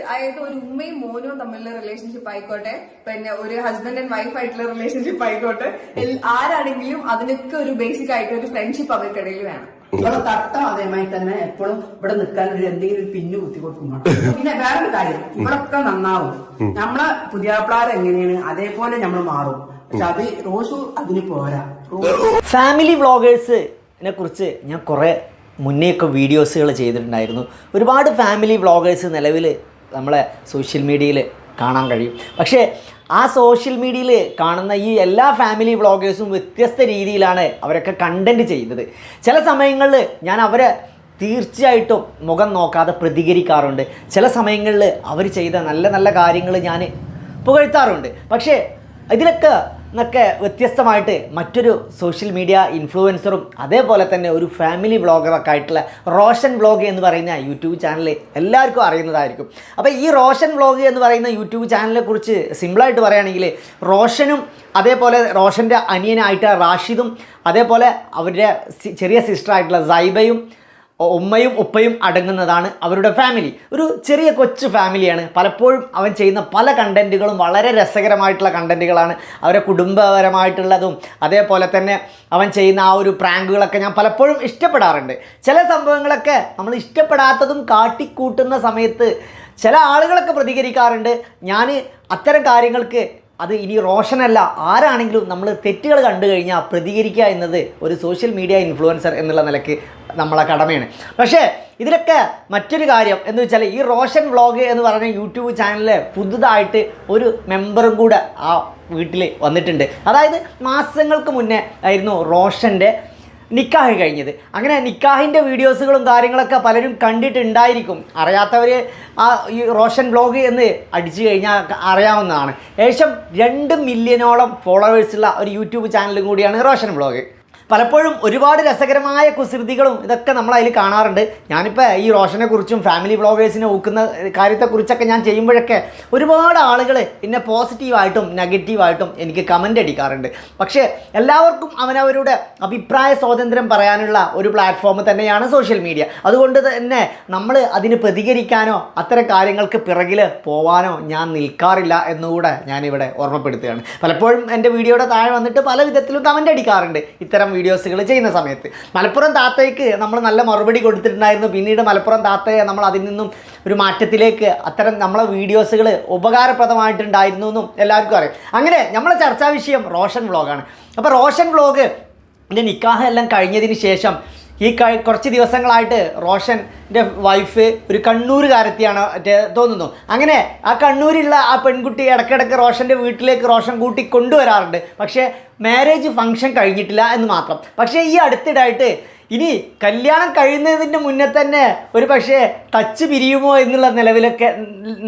അതായത് ഒരു ഉമ്മയും മോനും തമ്മിലുള്ള റിലേഷൻഷിപ്പ് ആയിക്കോട്ടെ. പിന്നെ ഒരു ഹസ്ബൻഡ് ആൻഡ് വൈഫ് ആയിട്ടുള്ള റിലേഷൻഷിപ്പ് ആയിക്കോട്ടെ. ആരാണെങ്കിലും അതിനൊക്കെ ഒരു ബേസിക് ആയിട്ട് ഒരു ഫ്രണ്ട്ഷിപ്പ് അവർക്കിടയിൽ വേണം. ഇവിടെ തട്ട അതേമാതിരി തന്നെ എപ്പോഴും ഇവിടെ നിൽക്കാൻ ഒരു എന്തെങ്കിലും ഒരു പിന്നു കുത്തി പിന്നെ വേറൊരു കാര്യം ഇവിടൊക്കെ നന്നാവും. നമ്മളെ പുതിയാപ്പിളാർ എങ്ങനെയാണ്? അതേപോലെ നമ്മൾ മാറും. പക്ഷെ അത് റോസു അതിന് പോരാ. ഫാമിലി വ്ളോഗേഴ്സിനെ കുറിച്ച് ഞാൻ കുറേ മുന്നേയൊക്കെ വീഡിയോസുകൾ ചെയ്തിട്ടുണ്ടായിരുന്നു. ഒരുപാട് ഫാമിലി വ്ളോഗേഴ്സ് നിലവിൽ നമ്മളെ സോഷ്യൽ മീഡിയയിൽ കാണാൻ കഴിയും. പക്ഷേ ആ സോഷ്യൽ മീഡിയയിൽ കാണുന്ന ഈ എല്ലാ ഫാമിലി വ്ളോഗേഴ്സും വ്യത്യസ്ത രീതിയിലാണ് അവരൊക്കെ കണ്ടന്റ് ചെയ്യുന്നത്. ചില സമയങ്ങളിൽ ഞാൻ അവരെ തീർച്ചയായിട്ടും മുഖം നോക്കാതെ പ്രതികരിക്കാറുണ്ട്. ചില സമയങ്ങളിൽ അവർ ചെയ്ത നല്ല നല്ല കാര്യങ്ങൾ ഞാൻ പുകഴ്ത്താറുണ്ട്. പക്ഷേ ഇതിലൊക്കെ എന്നൊക്കെ വ്യത്യസ്തമായിട്ട് മറ്റൊരു സോഷ്യൽ മീഡിയ ഇൻഫ്ലുവൻസറും അതേപോലെ തന്നെ ഒരു ഫാമിലി വ്ളോഗറൊക്കെ ആയിട്ടുള്ള റോഷൻ വ്ളോഗ് എന്ന് പറയുന്ന യൂട്യൂബ് ചാനൽ എല്ലാവർക്കും അറിയുന്നതായിരിക്കും. അപ്പോൾ ഈ റോഷൻ വ്ളോഗ് എന്ന് പറയുന്ന യൂട്യൂബ് ചാനലിനെ കുറിച്ച് സിമ്പിളായിട്ട് പറയുകയാണെങ്കിൽ റോഷനും അതേപോലെ റോഷന്റെ അനിയനായിട്ട് റാഷിദും അതേപോലെ അവരുടെ ചെറിയ സിസ്റ്ററായിട്ടുള്ള സൈബയും ഉമ്മയും ഉപ്പയും അടങ്ങുന്നതാണ് അവരുടെ ഫാമിലി ഒരു ചെറിയ കൊച്ചു ഫാമിലിയാണ് പലപ്പോഴും അവൻ ചെയ്യുന്ന പല കണ്ടന്റുകളും വളരെ രസകരമായിട്ടുള്ള കണ്ടന്റുകളാണ് അവരെ കുടുംബപരമായിട്ടുള്ളതും. അതേപോലെ തന്നെ അവൻ ചെയ്യുന്ന ആ ഒരു പ്രാങ്കുകളൊക്കെ ഞാൻ പലപ്പോഴും ഇഷ്ടപ്പെടാറുണ്ട്. ചില സംഭവങ്ങളൊക്കെ നമ്മൾ ഇഷ്ടപ്പെടാത്തതും കാട്ടിക്കൂട്ടുന്ന സമയത്ത് ചില ആളുകളൊക്കെ പ്രതികരിക്കാറുണ്ട്. ഞാൻ അത്തരം കാര്യങ്ങൾക്ക് അത് ഇനി റോഷനല്ല. ആരാണെങ്കിലും നമ്മൾ തെറ്റുകൾ കണ്ടു കഴിഞ്ഞാൽ പ്രതികരിക്കുക എന്നത് ഒരു സോഷ്യൽ മീഡിയ ഇൻഫ്ലുവൻസർ എന്നുള്ള നിലയ്ക്ക് നമ്മളെ കടമയാണ്. പക്ഷേ ഇതിലൊക്കെ മറ്റൊരു കാര്യം എന്ന് വെച്ചാൽ ഈ റോഷൻ വ്ളോഗ് എന്ന് പറഞ്ഞ യൂട്യൂബ് ചാനലിൽ പുതുതായിട്ട് ഒരു മെമ്പറും കൂടെ ആ വീട്ടിൽ വന്നിട്ടുണ്ട്. അതായത് മാസങ്ങൾക്ക് മുന്നേ ആയിരുന്നു റോഷന്റെ നിക്കാഹ് കഴിഞ്ഞത്. അങ്ങനെ നിക്കാഹിന്റെ വീഡിയോസുകളും കാര്യങ്ങളൊക്കെ പലരും കണ്ടിട്ടുണ്ടായിരിക്കും. അറിയാത്തവർ ആ ഈ റോഷൻ ബ്ലോഗ് എന്ന് അടിച്ചു കഴിഞ്ഞാൽ അറിയാവുന്നതാണ്. ഏകദേശം രണ്ട് മില്യനോളം ഫോളോവേഴ്സുള്ള ഒരു യൂട്യൂബ് ചാനലും കൂടിയാണ് റോഷൻ ബ്ലോഗ്. പലപ്പോഴും ഒരുപാട് രസകരമായ കുസൃതികളും ഇതൊക്കെ നമ്മൾ അതിൽ കാണാറുണ്ട്. ഞാനിപ്പോൾ ഈ റോഷനെ കുറിച്ചും ഫാമിലി വ്ളോഗേഴ്സിനെ ഊക്കുന്ന കാര്യത്തെക്കുറിച്ചൊക്കെ ഞാൻ ചെയ്യുമ്പോഴൊക്കെ ഒരുപാട് ആളുകൾ എന്നെ പോസിറ്റീവായിട്ടും നെഗറ്റീവായിട്ടും എനിക്ക് കമന്റ് അടിക്കാറുണ്ട്. പക്ഷേ എല്ലാവർക്കും അവനവരുടെ അഭിപ്രായ സ്വാതന്ത്ര്യം പറയാനുള്ള ഒരു പ്ലാറ്റ്ഫോം തന്നെയാണ് സോഷ്യൽ മീഡിയ അതുകൊണ്ട് തന്നെ നമ്മൾ അതിന് പ്രതികരിക്കാനോ അത്തരം കാര്യങ്ങൾക്ക് പിറകിൽ പോവാനോ ഞാൻ നിൽക്കാറില്ല എന്നുകൂടെ ഞാനിവിടെ ഓർമ്മപ്പെടുത്തുകയാണ്. പലപ്പോഴും എന്റെ വീഡിയോയുടെ താഴെ വന്നിട്ട് പല വിധത്തിലും കമന്റ് അടിക്കാറുണ്ട്. ഇത്തരം വീഡിയോസുകൾ ചെയ്യുന്ന സമയത്ത്. മലപ്പുറം താത്തയ്ക്ക് നമ്മൾ നല്ല മറുപടി കൊടുത്തിട്ടുണ്ടായിരുന്നു. പിന്നീട് മലപ്പുറം താത്തയെ നമ്മൾ അതിൽ നിന്നും ഒരു മാറ്റത്തിലേക്ക് അത്തരം നമ്മളെ വീഡിയോസുകൾ ഉപകാരപ്രദമായിട്ടുണ്ടായിരുന്നു എന്നും എല്ലാവർക്കും അറിയാം. അങ്ങനെ നമ്മളെ ചർച്ചാ വിഷയം റോഷൻ വ്ളോഗാണ് അപ്പോൾ റോഷൻ വ്ളോഗ് എന്റെ നിക്കാഹ് എല്ലാം കഴിഞ്ഞതിന് ശേഷം ഈ കുറച്ച് ദിവസങ്ങളായിട്ട് റോഷന്റെ വൈഫ് ഒരു കണ്ണൂരുകാരത്തിയാണ് മറ്റേ തോന്നുന്നു. അങ്ങനെ ആ കണ്ണൂരിലുള്ള ആ പെൺകുട്ടി ഇടയ്ക്കിടയ്ക്ക് റോഷന്റെ വീട്ടിലേക്ക് റോഷൻ കൂട്ടി കൊണ്ടുവരാറുണ്ട്. പക്ഷേ മാരേജ് ഫംഗ്ഷൻ കഴിഞ്ഞിട്ടില്ല എന്ന് മാത്രം. പക്ഷേ ഈ അടുത്തിടായിട്ട് ഇനി കല്യാണം കഴിയുന്നതിന്റെ മുന്നേ തന്നെ ഒരു പക്ഷേ ടച്ച് പിരിയുമോ എന്നുള്ള നിലവിലൊക്കെ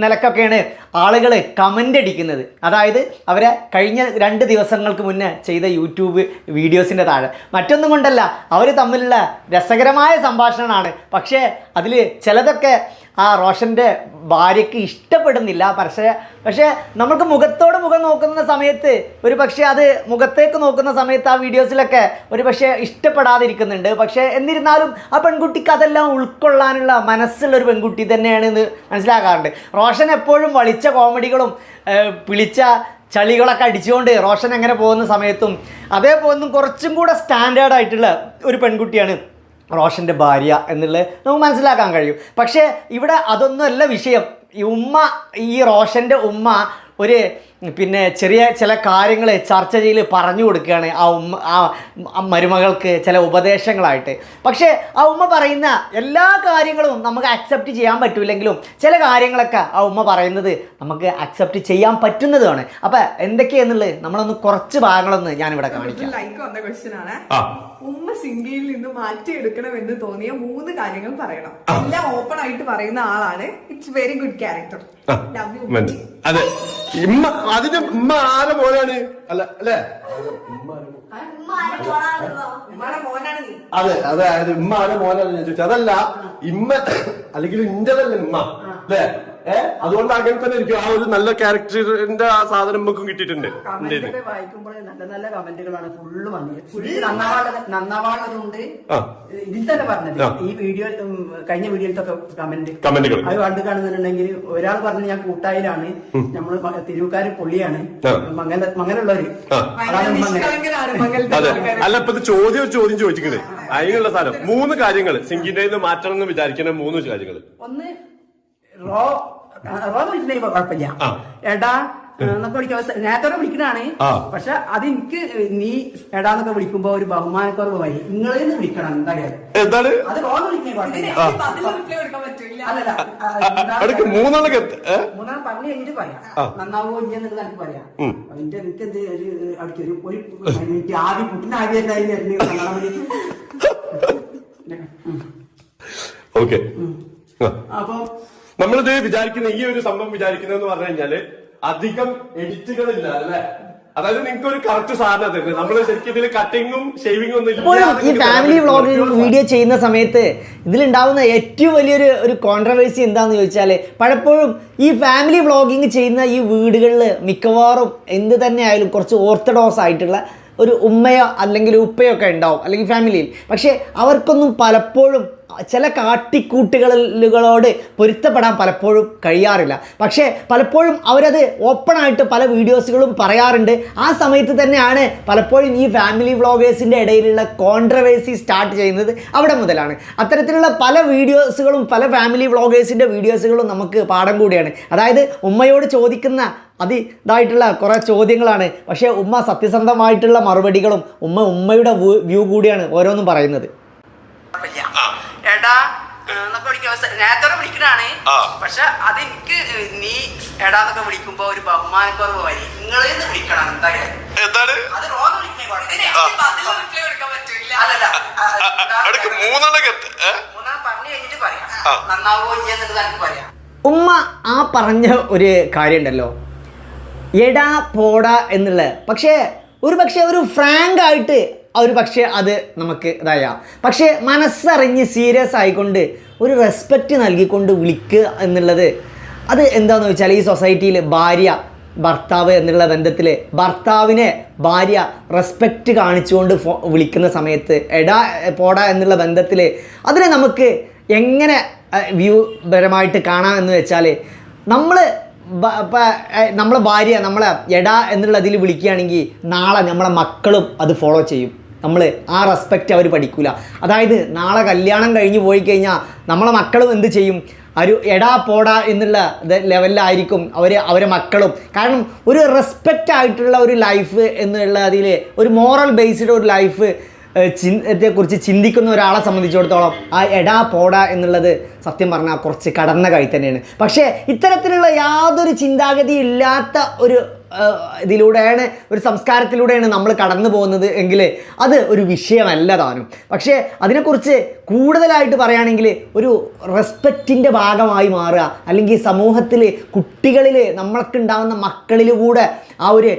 നിലക്കൊക്കെയാണ് ആളുകൾ കമന്റ് അടിക്കുന്നത്. അതായത് അവരെ കഴിഞ്ഞ രണ്ട് ദിവസങ്ങൾക്ക് മുന്നേ ചെയ്ത യൂട്യൂബ് വീഡിയോസിന്റെ താഴെ. മറ്റൊന്നും കൊണ്ടല്ല അവർ തമ്മിലുള്ള രസകരമായ സംഭാഷണമാണ്. പക്ഷേ അതിൽ ചിലതൊക്കെ ആ റോഷന്റെ ഭാര്യയ്ക്ക് ഇഷ്ടപ്പെടുന്നില്ല. പക്ഷേ പക്ഷേ നമുക്ക് മുഖത്തോട് മുഖം നോക്കുന്ന സമയത്ത് ഒരു പക്ഷേ അത് മുഖത്തേക്ക് നോക്കുന്ന സമയത്ത് ആ വീഡിയോസിലൊക്കെ ഒരു പക്ഷേ ഇഷ്ടപ്പെടാതിരിക്കുന്നുണ്ട്. പക്ഷേ എന്നിരുന്നാലും ആ പെൺകുട്ടിക്ക് അതെല്ലാം ഉൾക്കൊള്ളാനുള്ള മനസ്സുള്ള ഒരു പെൺകുട്ടി തന്നെയാണ് എന്ന് മനസ്സിലാക്കാറുണ്ട് റോഷൻ എപ്പോഴും വളിച്ച കോമഡികളും പിളിച്ച ചളികളൊക്കെ അടിച്ചുകൊണ്ട് റോഷൻ അങ്ങനെ പോകുന്ന സമയത്തും അതേപോലെ കുറച്ചും കൂടെ സ്റ്റാൻഡേർഡ് ആയിട്ടുള്ള ഒരു പെൺകുട്ടിയാണ് റോഷന്റെ ഭാര്യ എന്നുള്ളത് നമുക്ക് മനസ്സിലാക്കാൻ കഴിയും. പക്ഷേ ഇവിടെ അതൊന്നുമല്ല വിഷയം. ഈ ഉമ്മ ഈ റോഷന്റെ ഉമ്മ ഒരു പിന്നെ ചെറിയ ചില കാര്യങ്ങൾ ചർച്ച ചെയ്ത് പറഞ്ഞു കൊടുക്കുകയാണ് ആ ഉമ്മ ആ മരുമകൾക്ക് ചില ഉപദേശങ്ങളായിട്ട്. പക്ഷേ ആ ഉമ്മ പറയുന്ന എല്ലാ കാര്യങ്ങളും നമുക്ക് അക്സെപ്റ്റ് ചെയ്യാൻ പറ്റില്ലെങ്കിലും ചില കാര്യങ്ങളൊക്കെ ആ ഉമ്മ പറയുന്നത് നമുക്ക് അക്സെപ്റ്റ് ചെയ്യാൻ പറ്റുന്നതുമാണ് അപ്പം എന്തൊക്കെയാന്നുള്ളത് നമ്മളൊന്ന് കുറച്ച് ഭാഗങ്ങളൊന്ന് ഞാനിവിടെ കാണിക്കാം. ലൈക്ക് വന്ന ക്വസ്റ്റ്യൻ ആണ്. ഉമ്മ സിംഗിയിൽ നിന്ന് മാറ്റിയെടുക്കണമെന്ന് തോന്നിയ മൂന്ന് കാര്യങ്ങൾ പറയണം. എല്ലാം ഓപ്പൺ ആയിട്ട് പറയുന്ന ആളാണ്. ഇറ്റ്സ് വെരി ഗുഡ് ക്യാരക്ടർ അതെ. ഇമ്മ അതിന്റെ ഉമ്മ ആരെ പോലെയാണ് അല്ല അല്ലേ? മോനാണ് അതെ അത് ഉമ്മ ആരെ മോനാണ് ഞാൻ ചോദിച്ചത്. അതല്ല ഇമ്മ അല്ലെങ്കിൽ ഇന്റതല്ല ഉമ്മ അല്ലേ? ഏഹ് അതുകൊണ്ട് അങ്ങനെ തന്നെ എനിക്ക് ആ ഒരു നല്ല ക്യാരക്ടറിന്റെ ആ സാധനം നമുക്കും കിട്ടിയിട്ടുണ്ട്. കമന്റൊക്കെ വായിക്കുമ്പോൾ നല്ല നല്ല കമന്റുകളാണ് ഫുള്ള് വന്നത്. ഇതിൽ തന്നെ പറഞ്ഞത്. ഈ വീഡിയോ കഴിഞ്ഞ വീഡിയോയിലൊക്കെ കമന്റ്. കമന്റുകൾ. അത് കണ്ടു കാണുന്നുണ്ടെങ്കിൽ ഒരാൾ പറഞ്ഞു ഞാൻ കൂട്ടായിലാണ്. നമ്മൾ തിരുവുക്കാര് പൊള്ളിയാണ്. മങ്ങല മങ്ങലുള്ളവര് അതെ. അല്ല ഇപ്പൊ ചോദ്യം ചോദ്യം ചോദിച്ചിട്ടുണ്ട് അതിനുള്ള സാധനം. മൂന്ന് കാര്യങ്ങൾ സിംഗിന്റെ മാറ്റണം എന്ന് വിചാരിക്കുന്ന മൂന്ന് കാര്യങ്ങൾ ഒന്ന് റോ റോ വിളിക്കുന്ന കുഴപ്പമില്ല. എടാ എന്നൊക്കെ വിളിക്കാൻ നേരത്തെ വിളിക്കണാണ്. പക്ഷെ അത് എനിക്ക് നീ എടാന്നൊക്കെ വിളിക്കുമ്പോ ഒരു ബഹുമാനക്കുറവ് വഴി നിങ്ങളേന്ന് വിളിക്കണം എന്തായാലും. എന്താണ്? അത് റോ പറഞ്ഞു കഴിഞ്ഞിട്ട് പറയാം. നന്നാവോ ഇല്ലെന്നൊക്കെ നമുക്ക് പറയാം. ഉം. അതിന്റെ എനിക്ക് എന്ത് ഒരു അടുത്ത് ഒരു ഒരു മിനിറ്റ് ആദ്യം പുട്ടിന് ആദ്യം എന്തായാലും ഓക്കെ ആ. അപ്പൊ നമ്മളിത് വിചാരിക്കുന്ന ഈ ഒരു സംഭവം വിചാരിക്കുന്നതെന്ന് പറഞ്ഞു കഴിഞ്ഞാൽ അധികം എഡിറ്റുകളില്ല അല്ലെ? അതായത് നിങ്ങൾക്ക് ഒരു കറക്റ്റ് സാധനം തരുന്നത് നമ്മൾ ശരിക്കും ഇതിൽ കട്ടിങ്ങും ഷേവിങ്ങും ഒന്നും ഇല്ല ഈ ഫാമിലി വ്ളോഗ് വീഡിയോ ചെയ്യുന്ന സമയത്ത് ഇതിലുണ്ടാവുന്ന ഏറ്റവും വലിയൊരു ഒരു കോൺട്രവേഴ്സി എന്താണെന്ന് ചോദിച്ചാൽ പലപ്പോഴും ഈ ഫാമിലി വ്ളോഗിങ് ചെയ്യുന്ന ഈ വീടുകളിൽ മിക്കവാറും എന്ത് തന്നെ ആയാലും കുറച്ച് ഓർത്തഡോക്സ് ആയിട്ടുള്ള ഒരു ഉമ്മയോ അല്ലെങ്കിൽ ഉപ്പയോ ഒക്കെ ഉണ്ടാവും അല്ലെങ്കിൽ ഫാമിലിയിൽ പക്ഷെ അവർക്കൊന്നും പലപ്പോഴും ചില കാട്ടിക്കൂട്ടുകളിലുകളോട് പൊരുത്തപ്പെടാൻ പലപ്പോഴും കഴിയാറില്ല. പക്ഷേ പലപ്പോഴും അവരത് ഓപ്പണായിട്ട് പല വീഡിയോസുകളും പറയാറുണ്ട്. ആ സമയത്ത് തന്നെയാണ് പലപ്പോഴും ഈ ഫാമിലി വ്ളോഗേഴ്സിന്റെ ഇടയിലുള്ള കോൺട്രവേഴ്സി സ്റ്റാർട്ട് ചെയ്യുന്നത് അവിടെ മുതലാണ്. അത്തരത്തിലുള്ള പല വീഡിയോസുകളും പല ഫാമിലി വ്ളോഗേഴ്സിന്റെ വീഡിയോസുകളും നമുക്ക് പാഠം കൂടിയാണ്. അതായത് ഉമ്മയോട് ചോദിക്കുന്ന അതി ഇതായിട്ടുള്ള കുറേ ചോദ്യങ്ങളാണ്. പക്ഷേ ഉമ്മ സത്യസന്ധമായിട്ടുള്ള മറുപടികളും ഉമ്മ ഉമ്മയുടെ വ്യൂ കൂടിയാണ് ഓരോന്നും പറയുന്നത്. എന്നൊക്കെ വിളിക്കാൻ നേരത്തെ വിളിക്കണാണ് പക്ഷെ അത് എനിക്ക് നീ എടാന്നൊക്കെ വിളിക്കുമ്പോ ഒരു ബഹുമാനക്കുറവ് വരി നിങ്ങളേന്ന് വിളിക്കണം എന്തായാലും. എന്താണ്? അത് വിളിക്കണേ മൂന്നാം പറഞ്ഞു കഴിഞ്ഞിട്ട് പറയാം. നന്നാവോ പറയാം. ഉമ്മ ആ പറഞ്ഞ ഒരു കാര്യമുണ്ടല്ലോ. എടാ പോടാ എന്നുള്ളത്. പക്ഷേ ഒരു പക്ഷേ ഒരു ഫ്രാങ്ക് ആയിട്ട് ഒരു പക്ഷേ അത് നമുക്ക് ഇതായ. പക്ഷേ മനസ്സറിഞ്ഞ് സീരിയസ് ആയിക്കൊണ്ട് ഒരു റെസ്പെക്റ്റ് നൽകിക്കൊണ്ട് വിളിക്കുക എന്നുള്ളത്. അത് എന്താണെന്ന് വെച്ചാൽ ഈ സൊസൈറ്റിയിൽ ഭാര്യ ഭർത്താവ് എന്നുള്ള ബന്ധത്തിൽ ഭർത്താവിനെ ഭാര്യ റെസ്പെക്റ്റ് കാണിച്ചുകൊണ്ട് വിളിക്കുന്ന സമയത്ത് എടാ പോടാ എന്നുള്ള ബന്ധത്തിൽ അതിനെ നമുക്ക് എങ്ങനെ വ്യൂ പരമായിട്ട് കാണാം എന്ന് വെച്ചാൽ നമ്മൾ നമ്മളെ ഭാര്യ നമ്മളെ എടാ എന്നുള്ള ഇതിൽ വിളിക്കുകയാണെങ്കിൽ നാളെ നമ്മളെ മക്കളും അത് ഫോളോ ചെയ്യും. നമ്മൾ ആ റെസ്പെക്റ്റ് അവർ പഠിക്കില്ല അതായത് നാളെ കല്യാണം കഴിഞ്ഞ് പോയി കഴിഞ്ഞാൽ നമ്മളെ മക്കളും എന്ത് ചെയ്യും? ഒരു എടാ പോടാ എന്നുള്ള ലെവലിലായിരിക്കും അവർ അവരെ മക്കളും. കാരണം ഒരു റെസ്പെക്റ്റ് ആയിട്ടുള്ള ഒരു ലൈഫ് എന്നുള്ള അതിൽ ഒരു മോറൽ ബേസ്ഡ് ഒരു ലൈഫ് കുറിച്ച് ചിന്തിക്കുന്ന ഒരാളെ സംബന്ധിച്ചിടത്തോളം ആ എടാ പോടാ എന്നുള്ളത് സത്യം പറഞ്ഞാൽ കുറച്ച് കടന്ന കൈ തന്നെയാണ്. പക്ഷേ ഇത്തരത്തിലുള്ള യാതൊരു ചിന്താഗതി ഇല്ലാത്ത ഒരു ഇതിലൂടെയാണ് ഒരു സംസ്കാരത്തിലൂടെയാണ് നമ്മൾ കടന്നു പോകുന്നത് എങ്കിൽ അത് ഒരു വിഷയമല്ല താനും. പക്ഷേ അതിനെക്കുറിച്ച് കൂടുതലായിട്ട് പറയുകയാണെങ്കിൽ ഒരു റെസ്പെക്റ്റിന്റെ ഭാഗമായി മാറുക. അല്ലെങ്കിൽ സമൂഹത്തിൽ കുട്ടികളിൽ നമ്മൾക്ക് ഉണ്ടാകുന്ന മക്കളിൽ കൂടെ ആ ഒരു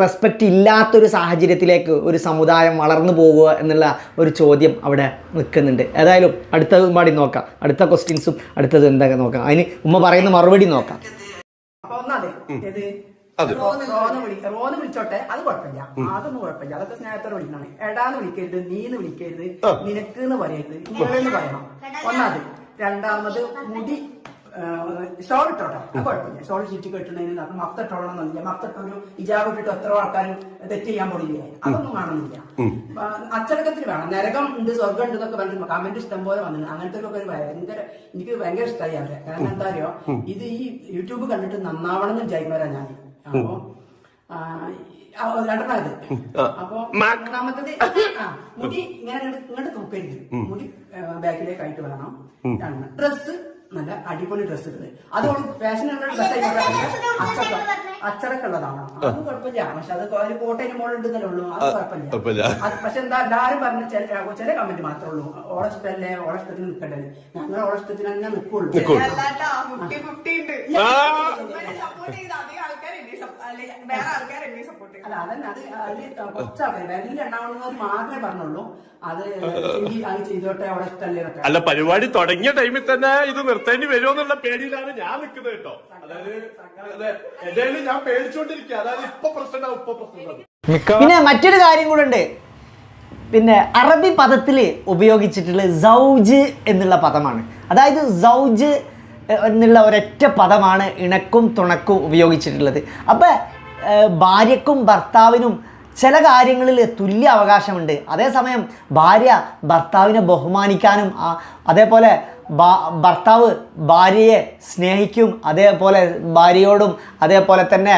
റെസ്പെക്റ്റ് ഇല്ലാത്തൊരു സാഹചര്യത്തിലേക്ക് ഒരു സമുദായം വളർന്നു പോകുക എന്നുള്ള ഒരു ചോദ്യം അവിടെ നിൽക്കുന്നുണ്ട്. ഏതായാലും അടുത്തത് പാടി നോക്കാം. അടുത്ത ക്വസ്റ്റ്യൻസും അടുത്തത് എന്തൊക്കെ നോക്കാം. അതിന് ഉമ്മ പറയുന്ന മറുപടി നോക്കാം. അപ്പൊ ഒന്നാതെ ഏത് അത്. റോന്ന് റോന്ന് വിളി റോന്ന് വിളിച്ചോട്ടെ അത് കുഴപ്പമില്ല. അതൊന്നും കുഴപ്പമില്ല. അതൊക്കെ സ്നേഹത്തോടെ വിളിക്കണം എടാന്ന് വിളിക്കരുത് നീന്ന് വിളിക്കരുത് നിനക്ക് എന്ന് പറയരുത്. നിങ്ങളെന്ന് പറയണം. ഒന്നാമത് രണ്ടാമത് മുടി ഷോൾ ഇട്ടോട്ടെ. അത് കുഴപ്പമില്ല. ഷോൾ ചുറ്റി കെട്ടുന്നതിന് മഫ്ത ഇട്ടോളണമെന്നില്ല മഫ്ത ഇട്ടൊരു ഇജാബ് ഇട്ടിട്ട് എത്ര ആൾക്കാരും തെറ്റ് ചെയ്യാൻ പാടില്ലേ അതൊന്നും കാണുന്നില്ല. അച്ചടക്കത്തിന് വേണം. നരകം ഉണ്ട് സ്വർഗം ഉണ്ട് എന്നൊക്കെ പറഞ്ഞിട്ട് കമന്റ് ഇഷ്ടം പോലെ വന്നു അങ്ങനത്തെ ഒക്കെ ഒരു ഭയങ്കര എനിക്ക് ഭയങ്കര ഇഷ്ടമായി അവരെ. കാരണം എന്താ അറിയോ? ഇത് ഈ യൂട്യൂബ് കണ്ടിട്ട് നന്നാവണം എന്ന് വിചാരിക്കുന്നവരാ ഞാൻ അപ്പൊ ആ, ആ, രണ്ടെണ്ണം ഇത്. അപ്പൊ രണ്ടാമത്തത് മുടി ഇങ്ങനെ ഇങ്ങോട്ട് തൂക്കരുത് മുടി ബാക്കിലേക്ക് ആയിട്ട് വേണം. ഡ്രസ് നല്ല അടിപൊളി ഡ്രസ് ഇടുന്നത് അത് ഫാഷൻ ഡ്രസ് ആയിക്കോട്ടെ അച്ചടക്കം ഉള്ളതാണ് അത് കുഴപ്പമില്ല. പക്ഷെ അത് ഒരു കോട്ടയിന് മോളുണ്ടെന്നല്ലേ ഉള്ളൂ. അത് കുഴപ്പമില്ല. അത് പക്ഷെ എന്താ എല്ലാരും പറഞ്ഞ ചില ചില കമന്റ് മാത്രമേ ഉള്ളൂ. ഓളഷ്ടല്ലേ ഓളഷ്ടത്തിന് നിൽക്കണ്ടേ ഞങ്ങൾ ഓളഷ്ടത്തിന് തന്നെ നിൽക്കുള്ളൂ നിൽക്കുള്ളൂ. അല്ലാട്ടാ, 50-50 ഉണ്ട്. ആ. ഇവരെ ചെയ്ത അധികം ആൾക്കാരുണ്ട് ഈ വേറെ ആൾക്കാർ എന്നെ സപ്പോർട്ട് അല്ല അതന്നെ. അത് വിരലിൽ എണ്ണാവുന്നവർ മാത്രമേ പറഞ്ഞുള്ളൂ. അത് അത് ചെയ്തോട്ടെ അവിടെ ഇഷ്ടമല്ലേ അല്ല പരിപാടി തുടങ്ങിയ ടൈമിൽ തന്നെ ഇത് നിർത്തേണ്ടി വരുമോ എന്നുള്ള പേടിയിലാണ് ഞാൻ നിൽക്കുന്നത് കേട്ടോ. അതായത് എന്തായാലും ഞാൻ പേടിച്ചോണ്ടിരിക്കുക അതായത് ഇപ്പൊ പ്രശ്നം ഇപ്പൊ പ്രശ്നം പിന്നെ മറ്റൊരു കാര്യം കൂടെ ഉണ്ട്. പിന്നെ അറബി പദത്തിൽ ഉപയോഗിച്ചിട്ടുള്ള സൗജ് എന്നുള്ള പദമാണ്. അതായത് സൗജ് എന്നുള്ള ഒരൊറ്റ പദമാണ് ഇണക്കും തുണക്കും ഉപയോഗിച്ചിട്ടുള്ളത്. അപ്പോൾ ഭാര്യക്കും ഭർത്താവിനും ചില കാര്യങ്ങളിൽ തുല്യ അവകാശമുണ്ട്. അതേസമയം ഭാര്യ ഭർത്താവിനെ ബഹുമാനിക്കാനും അതേപോലെ ഭർത്താവ് ഭാര്യയെ സ്നേഹിക്കും അതേപോലെ ഭാര്യയോടും അതേപോലെ തന്നെ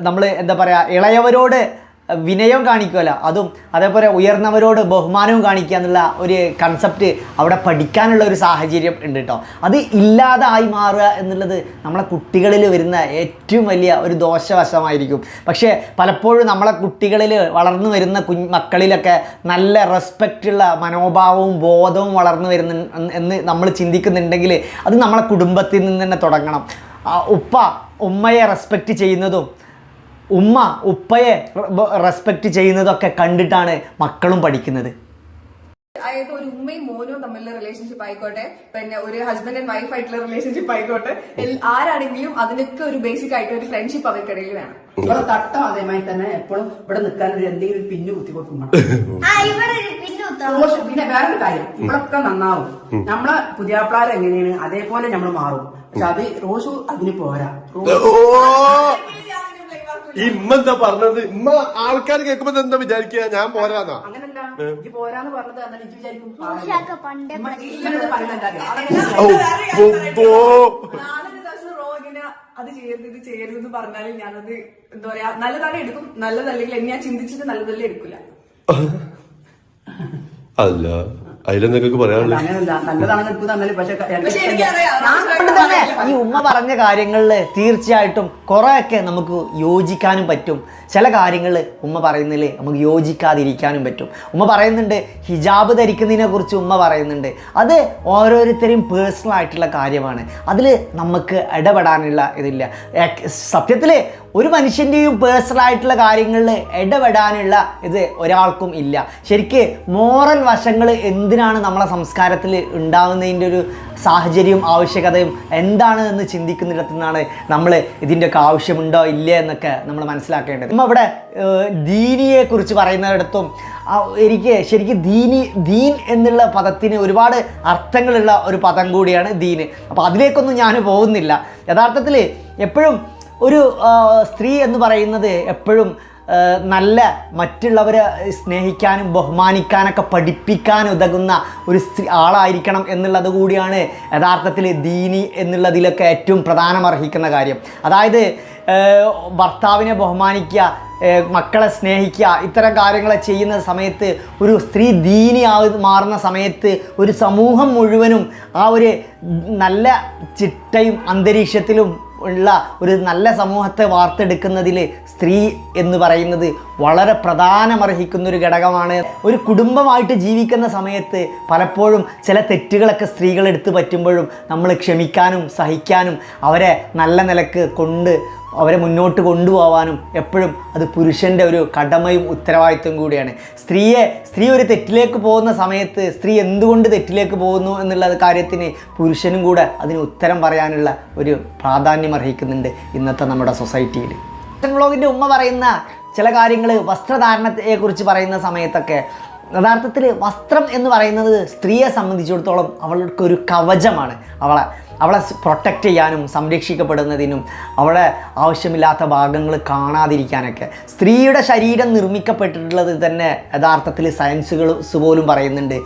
നമ്മൾ എന്താ പറയുക ഇളയവരോട് വിനയം കാണിക്കുമല്ല അതും അതേപോലെ ഉയർന്നവരോട് ബഹുമാനവും കാണിക്കുക എന്നുള്ള ഒരു കൺസെപ്റ്റ് അവിടെ പഠിക്കാനുള്ള ഒരു സാഹചര്യം ഉണ്ട് കേട്ടോ അത് ഇല്ലാതായി മാറുക എന്നുള്ളത് നമ്മളെ കുട്ടികളിൽ വരുന്ന ഏറ്റവും വലിയ ഒരു ദോഷവശമായിരിക്കും. പക്ഷേ പലപ്പോഴും നമ്മളെ കുട്ടികളിൽ വളർന്നു വരുന്ന മക്കളിലൊക്കെ നല്ല റെസ്പെക്റ്റുള്ള മനോഭാവവും ബോധവും വളർന്നു വരുന്ന എന്ന് നമ്മൾ ചിന്തിക്കുന്നുണ്ടെങ്കിൽ അത് നമ്മളെ കുടുംബത്തിൽ നിന്ന് തന്നെ തുടങ്ങണം. ഉപ്പ ഉമ്മയെ റെസ്പെക്റ്റ് ചെയ്യുന്നതും ഉമ്മ ഉപ്പയെ റെസ്പെക്ട് ചെയ്യുന്നതൊക്കെ കണ്ടിട്ടാണ് മക്കളും പഠിക്കുന്നത്. അതായത് ഒരു ഉമ്മയും മോനും തമ്മിലുള്ള റിലേഷൻഷിപ്പ് ആയിക്കോട്ടെ പിന്നെ ഒരു ഹസ്ബൻഡ് ആൻഡ് വൈഫ് ആയിട്ടുള്ള റിലേഷൻഷിപ്പ് ആയിക്കോട്ടെ ആരാണെങ്കിലും അതിനൊക്കെ ഒരു ബേസിക് ആയിട്ട് ഒരു ഫ്രണ്ട്ഷിപ്പ് അവർക്കിടയിൽ വേണം. ഇവിടെ തട്ടം അതേമാതിരി തന്നെ എപ്പോഴും ഇവിടെ നിൽക്കാൻ ഒരു എന്തെങ്കിലും ഒരു പിന്നു കുത്തി കൊടുക്കും ആ ഇവിടെ ഒരു പിന്നെ പിന്നെ വേറൊരു കാര്യം ഇവിടൊക്കെ നന്നാവും. നമ്മളെ പുതിയാപ്പിളാർ എങ്ങനെയാണ് അതേപോലെ നമ്മൾ മാറും. പക്ഷെ അത് റോഷു അതിന് പോരാ. ഈ ഇമ്മ എന്താ പറഞ്ഞത്? ഇമ്മ ആൾക്കാർ കേൾക്കുമ്പോ എന്താ വിചാരിക്കുക? ഞാൻ പോരാന്നാ? അങ്ങനല്ല ഇജ്ജ് പോരാന്ന് പറഞ്ഞത് എന്നാൽ ഇജ്ജ് വിചാരിക്കും പണ്ടേ. നാലൊരു ദിവസം അത് ചെയ്യരുത് ഇത് ചെയ്യരുത് എന്ന് പറഞ്ഞാൽ ഞാനത് എന്താ പറയാ നല്ലതാണ് എടുക്കും. നല്ലതല്ലെങ്കിൽ എന്നെ ഞാൻ ചിന്തിച്ചിട്ട് നല്ലതല്ലേ എടുക്കില്ല. അല്ല. പറയാനുള്ളത് ഞാൻ അതുകൊണ്ട് തന്നെ ഈ ഉമ്മ പറഞ്ഞ കാര്യങ്ങളിൽ തീർച്ചയായിട്ടും കുറെയൊക്കെ നമുക്ക് യോജിക്കാനും പറ്റും. ചില കാര്യങ്ങളിൽ ഉമ്മ പറയുന്നതിൽ നമുക്ക് യോജിക്കാതിരിക്കാനും പറ്റും. ഉമ്മ പറയുന്നുണ്ട് ഹിജാബ് ധരിക്കുന്നതിനെ കുറിച്ച് ഉമ്മ പറയുന്നുണ്ട്. അത് ഓരോരുത്തരെയും പേഴ്സണൽ ആയിട്ടുള്ള കാര്യമാണ്. അതിൽ നമുക്ക് ഇടപെടാനുള്ള ഇതില്ല. സത്യത്തിൽ ഒരു മനുഷ്യന്റെയും പേഴ്സണൽ ആയിട്ടുള്ള കാര്യങ്ങളിൽ ഇടപെടാനുള്ള ഇത് ഒരാൾക്കും ഇല്ല. ശരിക്ക് മോറൽ വശങ്ങൾ എന്തിനാണ് നമ്മളെ സംസ്കാരത്തിൽ ഉണ്ടാകുന്നതിന്റെ ഒരു സാഹചര്യവും ആവശ്യകതയും എന്താണ് എന്ന് ചിന്തിക്കുന്നിടത്തു നിന്നാണ് നമ്മൾ ഇതിന്റെയൊക്കെ ആവശ്യമുണ്ടോ ഇല്ലേ എന്നൊക്കെ നമ്മൾ മനസ്സിലാക്കേണ്ടത്. നമ്മൾ ഇവിടെ ദീനിയെക്കുറിച്ച് പറയുന്നിടത്തും എനിക്ക് ശരിക്കും ദീനി ദീൻ എന്നുള്ള പദത്തിന് ഒരുപാട് അർത്ഥങ്ങളുള്ള ഒരു പദം കൂടിയാണ് ദീന് അപ്പോൾ അതിലേക്കൊന്നും ഞാൻ പോകുന്നില്ല. യഥാർത്ഥത്തിൽ എപ്പോഴും ഒരു സ്ത്രീ എന്ന് പറയുന്നത് എപ്പോഴും നല്ല മറ്റുള്ളവരെ സ്നേഹിക്കാനും ബഹുമാനിക്കാനൊക്കെ പഠിപ്പിക്കാൻ ഉതകുന്ന ഒരു സ്ത്രീ ആളായിരിക്കണം എന്നുള്ളത് കൂടിയാണ് യഥാർത്ഥത്തിൽ ദീനി എന്നുള്ളതിലൊക്കെ ഏറ്റവും പ്രധാനമർഹിക്കുന്ന കാര്യം. അതായത് ഭർത്താവിനെ ബഹുമാനിക്കുക മക്കളെ സ്നേഹിക്കുക ഇത്തരം കാര്യങ്ങൾ ചെയ്യുന്ന സമയത്ത് ഒരു സ്ത്രീ ദീനി ആ മാറുന്ന സമയത്ത് ഒരു സമൂഹം മുഴുവനും ആ ഒരു നല്ല ചിട്ടയും അന്തരീക്ഷത്തിലും ഉള്ള ഒരു നല്ല സമൂഹത്തെ വാർത്തെടുക്കുന്നതിൽ സ്ത്രീ എന്ന് പറയുന്നത് വളരെ പ്രധാനമർഹിക്കുന്ന ഒരു ഘടകമാണ്. ഒരു കുടുംബമായിട്ട് ജീവിക്കുന്ന സമയത്ത് പലപ്പോഴും ചില തെറ്റുകളൊക്കെ സ്ത്രീകൾ എടുത്തു പറ്റുമ്പോഴും നമ്മൾ ക്ഷമിക്കാനും സഹിക്കാനും അവരെ നല്ല നിലയ്ക്ക് കൊണ്ട് അവരെ മുന്നോട്ട് കൊണ്ടുപോകാനും എപ്പോഴും അത് പുരുഷന്റെ ഒരു കടമയും ഉത്തരവാദിത്വം കൂടിയാണ്. സ്ത്രീയെ സ്ത്രീ ഒരു തെറ്റിലേക്ക് പോകുന്ന സമയത്ത് സ്ത്രീ എന്തുകൊണ്ട് തെറ്റിലേക്ക് പോകുന്നു എന്നുള്ള കാര്യത്തിന് പുരുഷനും കൂടെ അതിന് ഉത്തരം പറയാനുള്ള ഒരു പ്രാധാന്യം അർഹിക്കുന്നുണ്ട് ഇന്നത്തെ നമ്മുടെ സൊസൈറ്റിയിൽ. വ്ളോഗിന്റെ ഉമ്മ പറയുന്ന ചില കാര്യങ്ങൾ വസ്ത്രധാരണത്തെക്കുറിച്ച് പറയുന്ന സമയത്തൊക്കെ യഥാർത്ഥത്തിൽ വസ്ത്രം എന്ന് പറയുന്നത് സ്ത്രീയെ സംബന്ധിച്ചിടത്തോളം അവൾക്കൊരു കവചമാണ്. അവളെ അവളെ പ്രൊട്ടക്റ്റ് ചെയ്യാനും സംരക്ഷിക്കപ്പെടുന്നതിനും അവളെ ആവശ്യമില്ലാത്ത ഭാഗങ്ങൾ കാണാതിരിക്കാനൊക്കെ. സ്ത്രീയുടെ ശരീരം നിർമ്മിക്കപ്പെട്ടിട്ടുള്ളത് തന്നെ യഥാർത്ഥത്തിൽ സയൻസുകൾ പോലും പറയുന്നുണ്ട്.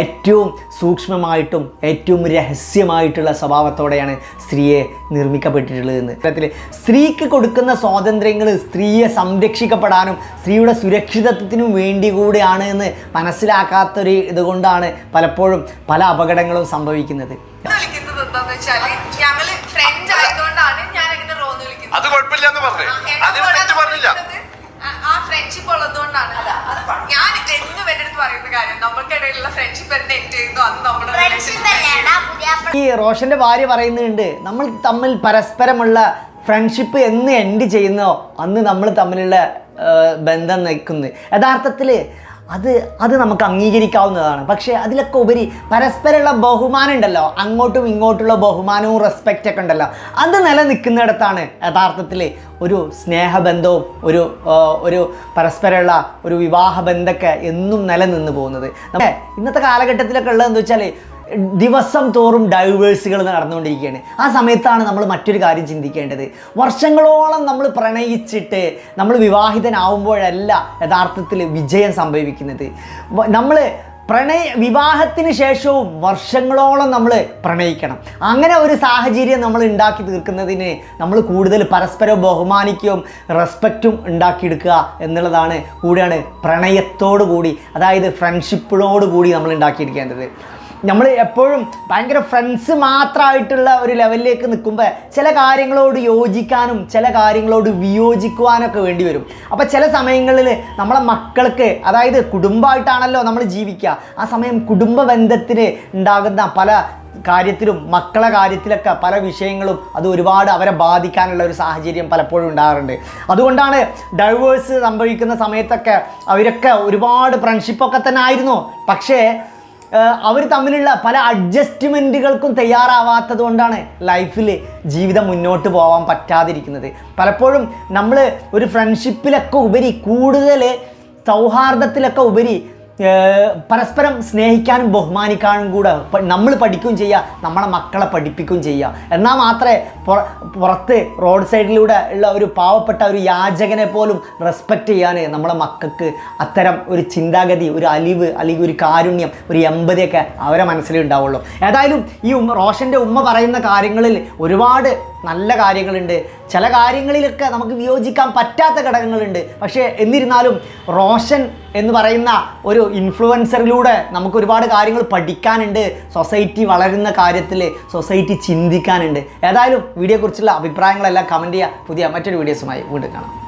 ഏറ്റവും സൂക്ഷ്മമായിട്ടും ഏറ്റവും രഹസ്യമായിട്ടുള്ള സ്വഭാവത്തോടെയാണ് സ്ത്രീയെ നിർമ്മിക്കപ്പെട്ടിട്ടുള്ളതെന്ന് ഇത്തരത്തിൽ സ്ത്രീക്ക് കൊടുക്കുന്ന സ്വാതന്ത്ര്യങ്ങൾ സ്ത്രീയെ സംരക്ഷിക്കപ്പെടാനും സ്ത്രീയുടെ സുരക്ഷിതത്വത്തിനും വേണ്ടി കൂടെയാണ് എന്ന് മനസ്സിലാക്കാത്തൊരു ഇതുകൊണ്ടാണ് പലപ്പോഴും പല അപകടങ്ങളും സംഭവിക്കുന്നത്. അത് കുഴപ്പമില്ല എന്ന് പറഞ്ഞേ അതിന് തെറ്റ് പറഞ്ഞില്ല. ആ- ആ ഫ്രണ്ട്ഷിപ്പ് ഉള്ളതുകൊണ്ടാണ്. ഞാൻ എന്നും എന്റെ അടുത്ത് പറയുന്ന കാര്യം നമ്മൾക്കിടയിലുള്ള ഫ്രണ്ട്ഷിപ്പ് എന്ന് എൻഡ് ചെയ്യുന്നു അത് നമ്മുടെ ഫ്രണ്ട്ഷിപ്പ് അല്ലേടാ പുതിയ ഈ റോഷന്റെ ഭാര്യ പറയുന്നുണ്ട് നമ്മൾ തമ്മിൽ പരസ്പരമുള്ള ഫ്രണ്ട്ഷിപ്പ് എന്ന് എൻഡ് ചെയ്യുന്നോ? അന്ന് നമ്മൾ തമ്മിലുള്ള ബന്ധം നിൽക്കുന്നത് യഥാർത്ഥത്തിൽ അത് അത് നമുക്ക് അംഗീകരിക്കാവുന്നതാണ്. പക്ഷേ അതിലൊക്കെ ഉപരി പരസ്പരമുള്ള ബഹുമാനം ഉണ്ടല്ലോ. അങ്ങോട്ടും ഇങ്ങോട്ടുള്ള ബഹുമാനവും റെസ്പെക്റ്റ് ഒക്കെ ഉണ്ടല്ലോ. അത് നിലനിൽക്കുന്നിടത്താണ് യഥാർത്ഥത്തിൽ ഒരു സ്നേഹബന്ധവും ഒരു ഒരു പരസ്പരമുള്ള ഒരു വിവാഹ ബന്ധമൊക്കെ എന്നും നിലനിന്ന് പോകുന്നത്. ഇന്നത്തെ കാലഘട്ടത്തിലൊക്കെ ഉള്ളത് എന്താ വെച്ചാൽ ദിവസം തോറും ഡൈവേഴ്സുകൾ നടന്നുകൊണ്ടിരിക്കുകയാണ്. ആ സമയത്താണ് നമ്മൾ മറ്റൊരു കാര്യം ചിന്തിക്കേണ്ടത്. വർഷങ്ങളോളം നമ്മൾ പ്രണയിച്ചിട്ട് നമ്മൾ വിവാഹിതനാവുമ്പോഴല്ല യഥാർത്ഥത്തിൽ വിജയം സംഭവിക്കുന്നത്. നമ്മൾ പ്രണയ വിവാഹത്തിന് ശേഷവും വർഷങ്ങളോളം നമ്മൾ പ്രണയിക്കണം. അങ്ങനെ ഒരു സാഹചര്യം നമ്മൾ ഉണ്ടാക്കി തീർക്കുന്നതിന് നമ്മൾ കൂടുതൽ പരസ്പരം ബഹുമാനിക്കുകയും റെസ്പെക്റ്റും ഉണ്ടാക്കിയെടുക്കുക എന്നുള്ളതാണ് കൂടിയാണ് പ്രണയത്തോടു കൂടി അതായത് ഫ്രണ്ട്ഷിപ്പിനോട് കൂടി നമ്മൾ ഉണ്ടാക്കിയെടുക്കേണ്ടത്. നമ്മൾ എപ്പോഴും ഭയങ്കര ഫ്രണ്ട്സ് മാത്രമായിട്ടുള്ള ഒരു ലെവലിലേക്ക് നിൽക്കുമ്പോൾ ചില കാര്യങ്ങളോട് യോജിക്കാനും ചില കാര്യങ്ങളോട് വിയോജിക്കുവാനൊക്കെ വേണ്ടി വരും. അപ്പോൾ ചില സമയങ്ങളിൽ നമ്മളെ മക്കൾക്ക് അതായത് കുടുംബമായിട്ടാണല്ലോ നമ്മൾ ജീവിക്കുക. ആ സമയം കുടുംബ ബന്ധത്തിന് ഉണ്ടാകുന്ന പല കാര്യത്തിലും മക്കളെ കാര്യത്തിലൊക്കെ പല വിഷയങ്ങളും അത് ഒരുപാട് അവരെ ബാധിക്കാനുള്ള ഒരു സാഹചര്യം പലപ്പോഴും ഉണ്ടാകാറുണ്ട്. അതുകൊണ്ടാണ് ഡൈവേഴ്സ് സംഭവിക്കുന്ന സമയത്തൊക്കെ അവരൊക്കെ ഒരുപാട് ഫ്രണ്ട്ഷിപ്പൊക്കെ തന്നെ ആയിരുന്നു. പക്ഷേ അവർ തമ്മിലുള്ള പല അഡ്ജസ്റ്റ്മെന്റുകൾക്കും തയ്യാറാവാത്തത് കൊണ്ടാണ് ലൈഫിൽ ജീവിതം മുന്നോട്ട് പോകാൻ പറ്റാതിരിക്കുന്നത്. പലപ്പോഴും നമ്മൾ ഒരു ഫ്രണ്ട്ഷിപ്പിലൊക്കെ ഉപരി കൂടുതൽ സൗഹാർദ്ദത്തിലൊക്കെ ഉപരി പരസ്പരം സ്നേഹിക്കാനും ബഹുമാനിക്കാനും കൂടെ നമ്മൾ പഠിക്കുകയും ചെയ്യുക നമ്മളെ മക്കളെ പഠിപ്പിക്കുകയും ചെയ്യുക എന്നാൽ മാത്രമേ പുറ- പുറത്ത് റോഡ് സൈഡിലൂടെ ഉള്ള ഒരു പാവപ്പെട്ട ഒരു യാചകനെ പോലും റെസ്പെക്റ്റ് ചെയ്യാൻ നമ്മളെ മക്കൾക്ക് അത്തരം ഒരു ചിന്താഗതി ഒരു അലിവ് അല്ലെങ്കിൽ ഒരു കാരുണ്യം ഒരു എമ്പതിയൊക്കെ അവരെ മനസ്സിലുണ്ടാവുള്ളൂ. ഏതായാലും ഈ ഉമ്മ റോഷന്റെ ഉമ്മ പറയുന്ന കാര്യങ്ങളിൽ ഒരുപാട് നല്ല കാര്യങ്ങളുണ്ട്. ചില കാര്യങ്ങളിലൊക്കെ നമുക്ക് വിയോജിക്കാൻ പറ്റാത്ത ഘടകങ്ങളുണ്ട്. പക്ഷേ എന്നിരുന്നാലും റോഷൻ എന്ന് പറയുന്ന ഒരു ഇൻഫ്ലുവൻസറിലൂടെ നമുക്ക് ഒരുപാട് കാര്യങ്ങൾ പഠിക്കാനുണ്ട്. സൊസൈറ്റി വളരുന്ന കാര്യത്തിൽ സൊസൈറ്റി ചിന്തിക്കാനുണ്ട്. ഏതായാലും വീഡിയോയെക്കുറിച്ചുള്ള അഭിപ്രായങ്ങളെല്ലാം കമന്റ് ചെയ്യുക പുതിയ മറ്റൊരു വീഡിയോസുമായി വീണ്ടും കാണാം.